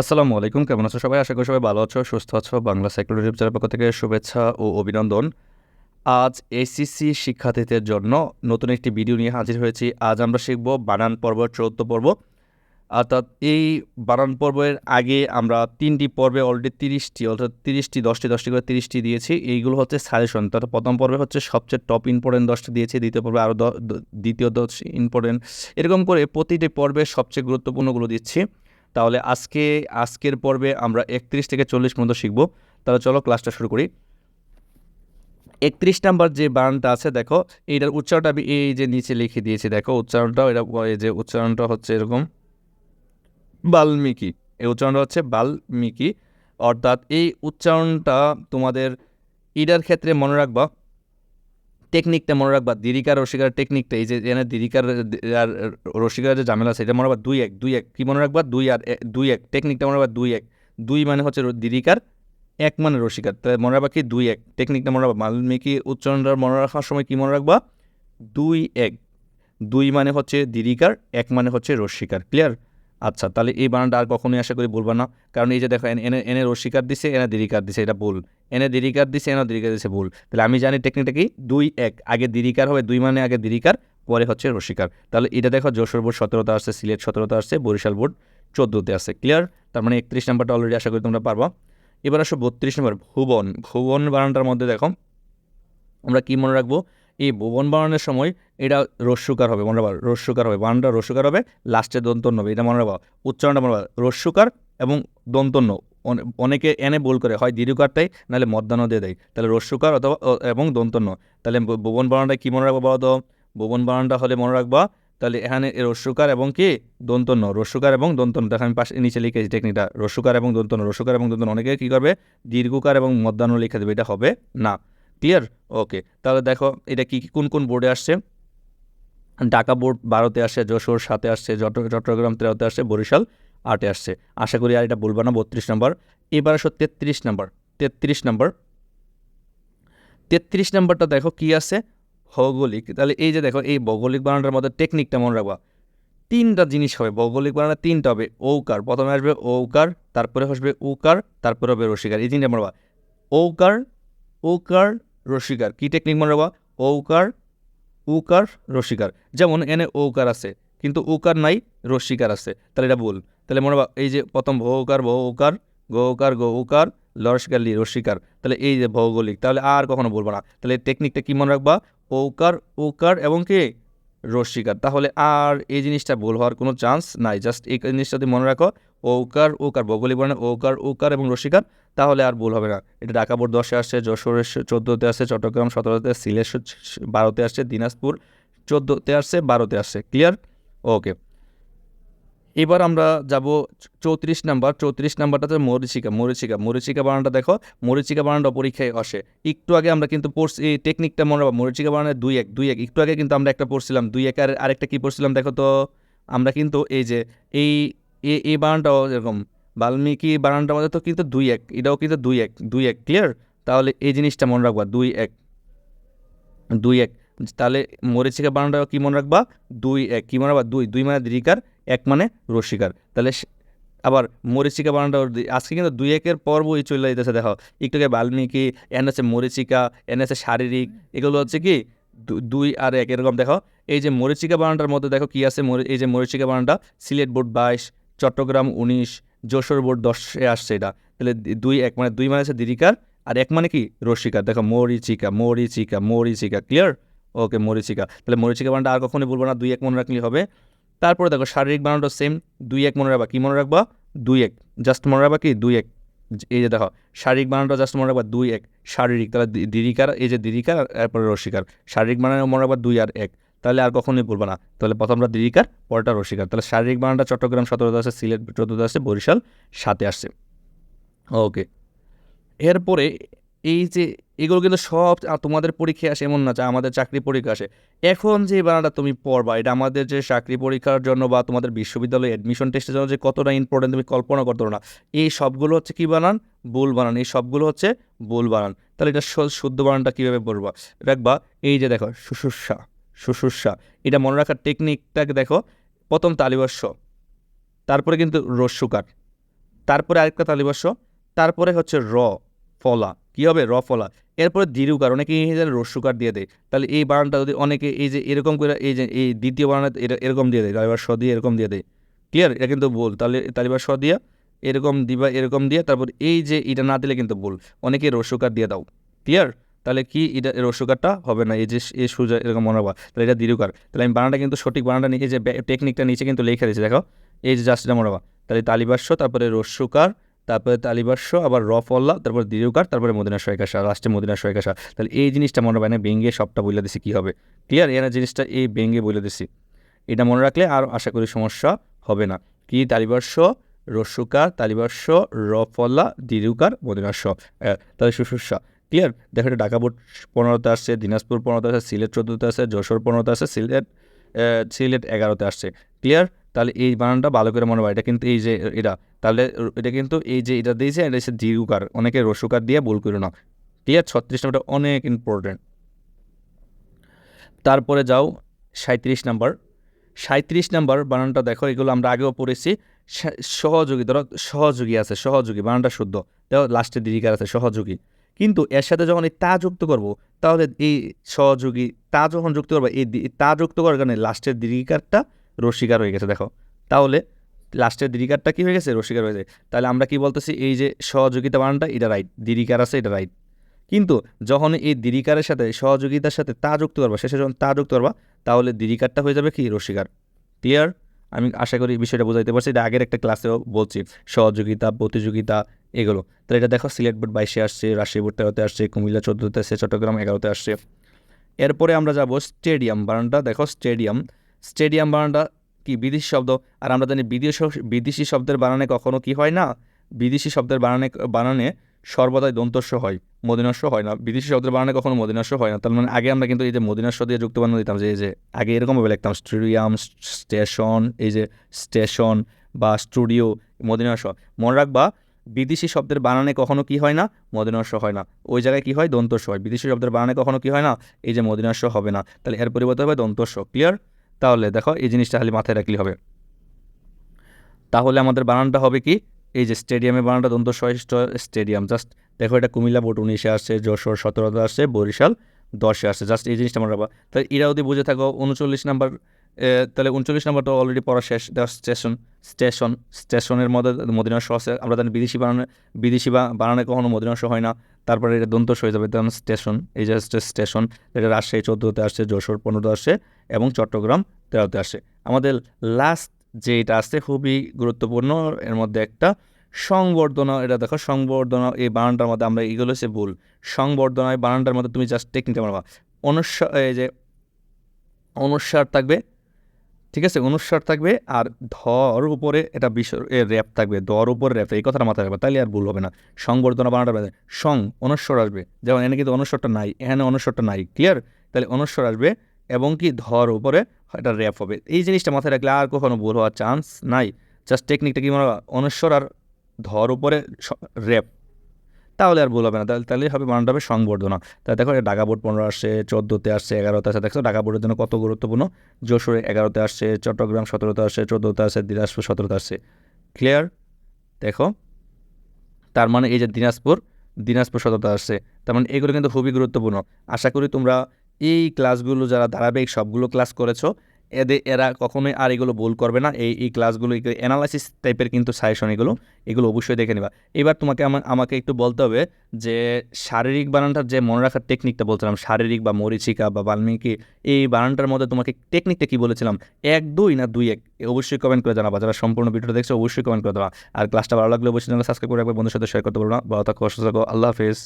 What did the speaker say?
আসসালামু আলাইকুম, কেমন আছো সবাই? আশা করি সবাই ভালো আছো, সুস্থ আছো। বাংলা সাইকেল ইউটিউব চ্যানেল পক্ষ থেকে শুভেচ্ছা ও অভিনন্দন। আজ এসিসি শিক্ষার্থীদের জন্য নতুন একটি ভিডিও নিয়ে হাজির হয়েছি। আজ আমরা শিখব বানান পর্ব চৌদ্দ পর্ব। অর্থাৎ এই বানান পর্বের আগে আমরা তিনটি পর্বে অলরেডি তিরিশটি, অর্থাৎ তিরিশটি, দশটি দশটি করে তিরিশটি দিয়েছি। এইগুলো হচ্ছে সাজেশন অর্থাৎ প্রথম পর্বে হচ্ছে সবচেয়ে টপ ইম্পর্টেন্ট দশটি দিয়েছি। দ্বিতীয় পর্বে আরও দ্বিতীয় দশ ইম্পর্টেন্ট এরকম করে প্রতিটি পর্বে সবচেয়ে গুরুত্বপূর্ণগুলো দিচ্ছি। তাহলে আজকে, আজকের পর্বে আমরা একত্রিশ থেকে চল্লিশ পর্যন্ত শিখব। তাহলে চলো ক্লাসটা শুরু করি। একত্রিশ নাম্বার যে বানানটা আছে, দেখো এইটার উচ্চারণটা আমি এই যে নিচে লিখে দিয়েছি, দেখো উচ্চারণটা এটা এই যে উচ্চারণটা হচ্ছে এরকম, বাল্মীকি। এই উচ্চারণটা হচ্ছে বাল্মীকি। অর্থাৎ এই উচ্চারণটা তোমাদের ইডার ক্ষেত্রে মনে রাখবা টেকনিকটা মনে রাখবা, দিরিকার রসিকার টেকনিকটা এই যে এনে দিরিকার, আর রসিকার যে ঝামেলা এটা মনে রাখবা দুই এক দুই এক, কী মনে রাখবা? দুই আর দুই এক টেকনিকটা মনে রাখবা দুই এক, দুই মানে হচ্ছে দিরিকার, এক মানে রসিকার, তাহলে মনে রাখবা কি দুই এক টেকনিকটা মনে রাখবা, বাল্মীকি উচ্চারণটা মনে রাখার সময় কি মনে রাখবা? দুই এক, দুই মানে হচ্ছে দিরিকার, এক মানে হচ্ছে রসিকার ক্লিয়ার আচ্ছা তাহলে এই বানানটা আর কখনোই আশা করি বলবা না। কারণ এই যে দেখো, এনে এনে রসিকার দিছে এনে দিরিকার দিছে, এটা ভুল। এনে দিরিকার দিছে এনে দিরিকার দিছে, ভুল। তাহলে আমি জানি টেকনিকটা কি? দুই, এক। আগে দিরিকার হবে, দুই মানে আগে দিরিকার পরে হচ্ছে রসিকার তাহলে এটা দেখো, যশোর বোর্ড সতেরোতে আসছে, সিলেট সতেরোতে আসছে, বরিশাল বোর্ড চোদ্দোতে আসছে। ক্লিয়ার তার মানে একত্রিশ নাম্বারটা অলরেডি আশা করি তোমরা পারবা। এবার আসো বত্রিশ নম্বর, ভুবন। ভুবন বানানটার মধ্যে দেখো, আমরা কি মনে রাখব? এই ভুবন বানানোর সময় এটা রস্যুকার হবে, মনে রাখবা রস্যুকার হবে, বানানটা রস্যুকার হবে লাস্টে দন্তন্য হবে, এটা মনে রাখবা, উচ্চারণটা মনে রাখবা রস্যুকার এবং দন্তন্য, অনে- অনেকে এনে ভুল করে, হয় দীর্ঘকারটাই, নাহলে মধ্যাহ্ন দিয়ে দেয়, তাহলে রস্যুকার অথবা এবং দন্তন্য, তাহলে ভুবন বানানটা কি মনে রাখবা বলো তো ভুবন বানানটা হলে মনে রাখবা, তাহলে এখানে রস্যুকার এবং কি, দন্তন্য রস্যুকার এবং দন্তন্য দেখো আমি পাশে, নিচে লিখেছি টেকনিকটা রস্যুকার এবং দন্তন্য রস্যুকার এবং দন্তন্য, অনেকে কী করবে, দীর্ঘকার এবং মধ্যাহ্ন লিখে দেবে, এটা হবে না। ক্লিয়ার ওকে তাহলে দেখো, এটা কি কোন কোন বোর্ডে আসছে? ঢাকা বোর্ড বারোতে আসছে, যশোর সাথে আসছে চট্টগ্রাম তেরোতে আসছে, বরিশাল আটে আসছে। আশা করি আর এটা বলব না, বত্রিশ নম্বর। এবার আসো তেত্রিশ নম্বর। তেত্রিশ নম্বর। তেত্রিশ নম্বরটা দেখো কি আছে? ভৌগোলিক। তাহলে এই যে দেখো, এই ভৌগোলিক বানানটার মধ্যে টেকনিকটা মনে রাখবা। তিনটা জিনিস হবে, ভৌগোলিক বানানে তিনটা হবে, ঔকার। প্রথমে আসবে ঔকার, তারপরে আসবে উকার, তারপরে হবে রসিকার। এই তিনটা মনে রাখবা। ঔকার উকার রসিকার। কি টেকনিক মনে রাখবা? ঔকার উকার রসিকার। যেমন এনে ঔকার আছে, কিন্তু উকার নাই, রসিকার আছে। তাহলে এটা ভুল। তাহলে মনে রাখবা, এই যে প্রথম ভৌকার ভৌকার গৌকার গৌকার লরসিকার লি রসিকার। তাহলে এই যে ভৌগোলিক, তাহলে আর কখনো বলব না। তাহলে টেকনিকটা কি মনে রাখবা? ঔকার উকার এবং কি? রসিকার। তাহলে আর এই জিনিসটা ভুল হওয়ার কোনো চান্স নাই। জাস্ট এই জিনিসটা যদি মনে রাখো ঔকার উকার ভৌগোলিক বর্ণে ঔকার উকার এবং রসিকার, তাহলে আর ভুল হবে না। এটা ঢাকা বোর্ড দশে আসছে, যশোর চোদ্দোতে আসছে, চট্টগ্রাম সতেরোতে, সিলেট বারোতে আসছে, দিনাজপুর চোদ্দোতে আসছে, বারোতে আসছে। ক্লিয়ার ওকে এবার আমরা যাব চৌত্রিশ নাম্বার। চৌত্রিশ নাম্বারটাতে মরিচিকা মরিচিকা। মরিচিকা বানানটা দেখো, মরিচিকা বানানটা পরীক্ষায় আসে। একটু আগে আমরা কিন্তু পড়ছি, এই টেকনিকটা মনে রাখব মরিচিকা বানানের দুই এক দুই এক। একটু আগে কিন্তু আমরা একটা পড়ছিলাম, দুই এক আর আরেকটা কী পড়ছিলাম দেখো তো? আমরা কিন্তু এই যে, এই এ- এই বানানটাও এরকম। বাল্মীকি বানানটার মধ্যে তো কিন্তু দুই এক, এটাও কিন্তু দুই এক দুই এক ক্লিয়ার তাহলে এই জিনিসটা মনে রাখবা, দুই এক। দুই এক। তাহলে মরিচিকা বানানটাও কি মনে রাখবা? দুই এক। কী মনে রাখবা? দুই। দুই মানে দীর্ঘিকার, এক মানে রসিকার। তাহলে আবার মরিচিকা বানানটা আজকে কিন্তু দুই একের পর্বই চলে যেতেছে দেখো। একটু আগে বাল্মীকি, এন হচ্ছে মরিচিকা, এন হচ্ছে শারীরিক, এগুলো হচ্ছে কি? দুই আর এক, এরকম, দেখো। এই যে মরিচিকা বানানটার মধ্যে, দেখো কি আছে? এই যে মরিচিকা বানানটা, সিলেট বোর্ড বাইশ চট্টগ্রাম উনিশ, যশোর বোর্ড দশে আসছে এটা। তাহলে দুই, এক মানে দুই মানে হচ্ছে দীর্ঘিকার আর এক মানে কি? রসিকার। দেখো, মরিচিকা মরিচিকা মরিচিকা ক্লিয়ার ওকে মরিচিকা। তাহলে মরিচিকা বানানটা আর কখনোই বলব না, দুই, এক মনে রাখলেই হবে। তারপরে দেখো, শারীরিক বানানটা সেম দুই, এক মনে রাখবা। কী মনে রাখবা? দুই, এক। জাস্ট মনে রাখবা কি? দুই, এক। এই যে দেখো, শারীরিক বানানটা জাস্ট মনে রাখবা, দুই, এক। শারীরিক, তাহলে দীর্ঘিকার এই যে দীর্ঘিকার এরপরে রসিকার। শারীরিক বানানে মনে রাখবা দুই আর এক। তাহলে আর কখনোই বলব না। তাহলে প্রথমটা দীর্ঘিকার পরটা রসিকার। তাহলে শারীরিক বানানটা চট্টগ্রাম সতেরোতে আসছে, সিলেট চোদ্দোতে আসছে, বরিশাল সাথে আসছে। ওকে। এরপরে এই যে এগুলো কিন্তু সব তোমাদের পরীক্ষায় আসে, এমন না যে আমাদের চাকরি পরীক্ষা আসে। এখন যে বানানটা তুমি পড়বা, এটা আমাদের যে চাকরি পরীক্ষার জন্য বা তোমাদের বিশ্ববিদ্যালয়ে অ্যাডমিশন টেস্টের জন্য যে কতটা ইম্পর্টেন্ট তুমি কল্পনা করতে না, এই সবগুলো হচ্ছে কী বানান? ভুল বানান। এই সবগুলো হচ্ছে ভুল বানান। তাহলে এটা শুদ্ধ বানানটা কীভাবে পড়বা? রাখবা এই যে দেখো শুশুসা শুশুসা এটা মনে রাখার টেকনিকটাকে দেখো। প্রথম তালিবস্য তারপরে কিন্তু রস্যুকার তারপরে আরেকটা তালিবাস্য তারপরে হচ্ছে র, ফলা। কি হবে? র, ফলা। এরপরে দীর্ঘকার অনেকে যে রস্যকার দিয়ে দেয়। তাহলে এই বানানটা যদি অনেকে এই যে এরকম করে এই যে এই দ্বিতীয় বানান এটা এরকম দিয়ে দেয় তালিবার স দিয়ে এরকম দিয়ে দেয়। ক্লিয়ার এটা কিন্তু ভুল। তাহলে তালিবার স দিয়ে এরকম দিবা, এরকম দিয়ে, তারপর এই যে এটা না দিলে কিন্তু ভুল। অনেকে রস্যকার দিয়ে দাও। ক্লিয়ার তাহলে কি এটা এর রস্যকারটা হবে না? এই যে এই সোজা এরকম মনে হবা তাহলে এটা দীর্ঘকার তাহলে আমি বানানটা কিন্তু সঠিক বানানটা নিয়ে যে টেকনিকটা নিচে কিন্তু লিখে দিয়েছি, দেখো। এই যে জাস্ট এটা মনে হবা তাহলে তালিবাস্য, তারপরে রস্যকার তারপরে তালিবাস্য, আবার রফল্লা, তারপরে দীর্ঘকার তারপরে মদিনা শয়কাশা লাস্টে মদিনা শয়কাশা তাহলে এই জিনিসটা মনে রাখবে না বেঙ্গে সবটা বলে দিছি, কী হবে? ক্লিয়ার এর জিনিসটা এই বেঙ্গে বলে দিছি। এটা মনে রাখলে আর আশা করি সমস্যা হবে না। কি? তালিবাস্য রস্যকার তালিবাস্য, রফল্লা দীর্ঘকার মদিনাস্য তাহলে সুশুসা ক্লিয়ার দেখো এটা ঢাকা পনেরোতে আসছে, দিনাজপুর পনেরোতে আসছে, সিলেট চোদ্দোতে আসছে, যশোর পনেরোতে আসছে, সিলেট সিলেট এগারোতে আসছে। ক্লিয়ার তাহলে এই বানানটা ভালো করে মনে হয় এটা কিন্তু এই যে, এটা, তাহলে এটা কিন্তু এই যে, এটা দিয়েছে, এটা হচ্ছে দীর্ঘকার অনেকে রসুকার দিয়ে ভুল করে না ক্লিয়ার ছত্রিশ নাম্বারটা অনেক ইম্পর্টেন্ট তারপরে যাও সাঁত্রিশ নাম্বার। সাঁত্রিশ নাম্বার বানানটা দেখো, এগুলো আমরা আগেও পড়েছি। সহযোগী, ধরো, সহযোগী আছে, সহযোগী, বানানটা শুদ্ধ। দেখো লাস্টে দীর্ঘকার আছে, সহযোগী। কিন্তু এর সাথে যখন এই তা যুক্ত করব, তাহলে এই সহযোগী তা যখন যুক্ত করব, এই তা যুক্ত করার কারণে লাস্টের দীর্ঘিকারটা রসিকার হয়ে গেছে, দেখো। তাহলে লাস্টের দীর্ঘিকারটা কী হয়ে গেছে? রসিকার হয়ে যায় তাহলে আমরা কি বলতেছি? এই যে সহযোগিতা বানানটা, এটা রাইট দীর্ঘিকার আছে, এটা রাইট কিন্তু যখন এই দীর্ঘিকারের সাথে, সহযোগিতার সাথে তা যুক্ত করবা, শেষে যখন তা যুক্ত করবা, তাহলে দীর্ঘিকারটা হয়ে যাবে কি? রসিকার ক্লিয়ার আমি আশা করি বিষয়টা বোঝাইতে পারছি। এটা আগের একটা ক্লাসেও বলছি, সহযোগিতা, প্রতিযোগিতা, এগুলো। তাহলে এটা দেখো, সিলেট বোর্ড বাইশে আসছে, রাজশাহী বোর্ড তেরোতে আসছে, কুমিল্লা চোদ্দোতে আসছে, চট্টগ্রাম এগারোতে আসছে। এরপরে আমরা যাব স্টেডিয়াম বানানটা দেখো, স্টেডিয়াম। স্টেডিয়াম বানানটা কি বিদেশি শব্দ? আর আমরা জানি বিদেশি বিদেশি শব্দের বানানে কখনো কি হয় না? বিদেশি শব্দের বানানে বানানে সর্বদাই দন্তস্ব হয় মদিনাস্য হয় না। বিদেশি শব্দের বানানে কখনো মদিনাস্য হয় না। তার মানে আগে আমরা কিন্তু এই যে মদিনাস্য দিয়ে যুক্ত বানানো দিতাম যে এই যে আগে এরকমভাবে লিখতাম, স্টেডিয়াম, স্টেশন এই যে স্টেশন বা স্টুডিও মদিনাস্য মনে রাখবা, বিদেশি শব্দের বানানে কখনো কি হয় না? মদিনাস্য হয় না। ওই জায়গায় কি হয়? দন্তস্ব হয়। বিদেশি শব্দের বানানে কখনো কি হয় না? এই যে মদিনাস্য হবে না। তাহলে এর পরিবর্তে হবে দন্তস্ব। ক্লিয়ার তাহলে দেখো, এই জিনিসটা খালি মাথায় রাখলেই হবে। তাহলে আমাদের বানানটা হবে কি? এই যে স্টেডিয়ামে বানানটা দন্ত সহিষ্ঠ স্টেডিয়াম। জাস্ট দেখো এটা কুমিল্লা বোর্ড উনিশে আসছে, যশোর সতেরোতে আসছে, বরিশাল দশে আসছে। জাস্ট এই জিনিসটা আমরা তাহলে এরা যদি বুঝে থাকো, উনচল্লিশ নাম্বার তাহলে উনচল্লিশ নাম্বারটা অলরেডি পড়া শেষ। স্টেশন স্টেশন স্টেশনের মধ্যে মদিনাশ আছে। আমরা জানি বিদেশি বানানে, বিদেশি বা, বানানে কখনো মদিনাশ হয় না। তারপরে এটা দন্তস হয়ে যাবে তখন স্টেশন এই যে স্টেশন এটা রাজশাহী চোদ্দোতে আসছে, যশোর পনেরোতে আসছে এবং চট্টগ্রাম তেরোতে আসছে। আমাদের লাস্ট যে এটা আসছে খুবই গুরুত্বপূর্ণ, এর মধ্যে একটা সংবর্ধনা, এটা দেখো সংবর্ধনা, এই বানানটার মধ্যে আমরা এগুলো হচ্ছে ভুল। সংবর্ধনা, এই বানানটার মধ্যে তুমি জাস্ট টেকনিকটা মারবা অনুস্বার এই যে অনুস্বার থাকবে, ঠিক আছে? অনুস্বার থাকবে আর ধর উপরে এটা বিশ্ব র্যাপ থাকবে, ধর উপরে র্যাপ, এই কথাটা মাথায় রাখবে তাহলে আর ভুল হবে না। সংবর্ধনা বানাটা সং অনুস্বর আসবে। যেমন এনে কিন্তু অনুস্বরটা নাই, এখানে অনুস্বরটা নাই ক্লিয়ার তাহলে অনুস্বর আসবে এবং কি ধর উপরে এটা র্যাপ হবে। এই জিনিসটা মাথায় রাখলে আর কখনো ভুল হওয়ার চান্স নাই। জাস্ট টেকনিকটা কি মনে অনুস্বর আর ধর উপরে র্যাপ। তাহলে আর ভুল হবে না। তাহলে, তাহলেই হবে মানটা হবে সংবর্ধনা। তাহলে দেখো ঢাকা বোর্ড পনেরো আসছে, চোদ্দোতে আসছে, এগারোতে আসছে। দেখছ, ঢাকা বোর্ডের জন্য কত গুরুত্বপূর্ণ? যশোরে এগারোতে আসছে, চট্টগ্রাম সতেরোতে আসছে, চোদ্দোতে আসছে, দিনাজপুর সতেরোতে আসছে। ক্লিয়ার দেখো। তার মানে এই যে দিনাজপুর দিনাজপুর সতেরোতে আসছে। তার মানে এগুলো কিন্তু খুবই গুরুত্বপূর্ণ। আশা করি তোমরা এই ক্লাসগুলো যারা ধারাবাহিক সবগুলো ক্লাস করেছ এদের এরা কখনোই আর এগুলো ভুল করবে না। এই এই ক্লাসগুলো অ্যানালাইসিস টাইপের কিন্তু সাজেশন এগুলো এগুলো অবশ্যই দেখে নেবা। এবার তোমাকে আমাকে একটু বলতে হবে যে শারীরিক বানানটার যে মনে রাখার টেকনিকটা বলছিলাম, শারীরিক বা মরিচিকা বা বাল্মীকি, এই বানানটার মধ্যে তোমাকে টেকনিকটা কী বলেছিলাম? এক, দুই না দুই এক? অবশ্যই কমেন্ট করে জানাবা। যারা সম্পূর্ণ ভিডিওটা দেখছ, অবশ্যই কমেন্ট করে দেওয়া আর ক্লাসটা ভালো লাগলে অবশ্যই সাবস্ক্রাইব করে রাখবে বন্ধুর সাথে শেয়ার করতে পারব না। বা থাকো থাকো, আল্লাহ হাফেজ।